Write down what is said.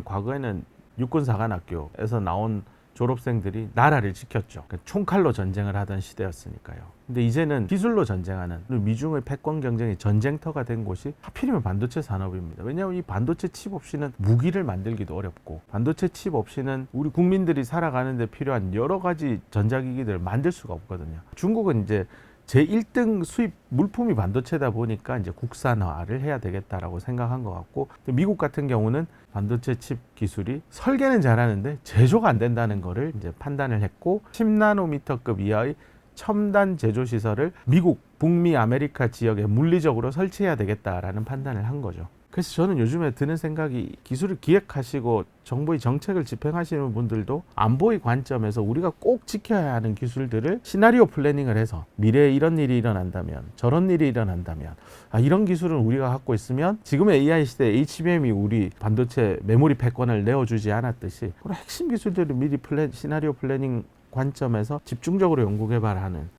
과거에는 육군사관학교에서 나온 졸업생들이 나라를 지켰죠. 그러니까 총칼로 전쟁을 하던 시대였으니까요. 근데 이제는 기술로 전쟁하는 미중의 패권 경쟁이 전쟁터가 된 곳이 하필이면 반도체 산업입니다. 왜냐하면 이 반도체 칩 없이는 무기를 만들기도 어렵고 반도체 칩 없이는 우리 국민들이 살아가는 데 필요한 여러 가지 전자기기들을 만들 수가 없거든요. 중국은 이제 제 1등 수입 물품이 반도체다 보니까 이제 국산화를 해야 되겠다라고 생각한 것 같고 미국 같은 경우는 반도체 칩 기술이 설계는 잘하는데 제조가 안 된다는 거를 이제 판단을 했고 10나노미터급 이하의 첨단 제조 시설을 미국, 북미, 아메리카 지역에 물리적으로 설치해야 되겠다라는 판단을 한 거죠. 그래서 저는 요즘에 드는 생각이 기술을 기획하시고 정부의 정책을 집행하시는 분들도 안보의 관점에서 우리가 꼭 지켜야 하는 기술들을 시나리오 플래닝을 해서 미래에 이런 일이 일어난다면 저런 일이 일어난다면 아, 이런 기술은 우리가 갖고 있으면 지금의 AI 시대에 HBM이 우리 반도체 메모리 패권을 내어주지 않았듯이 그런 핵심 기술들을 미리 플랜, 시나리오 플래닝 관점에서 집중적으로 연구 개발하는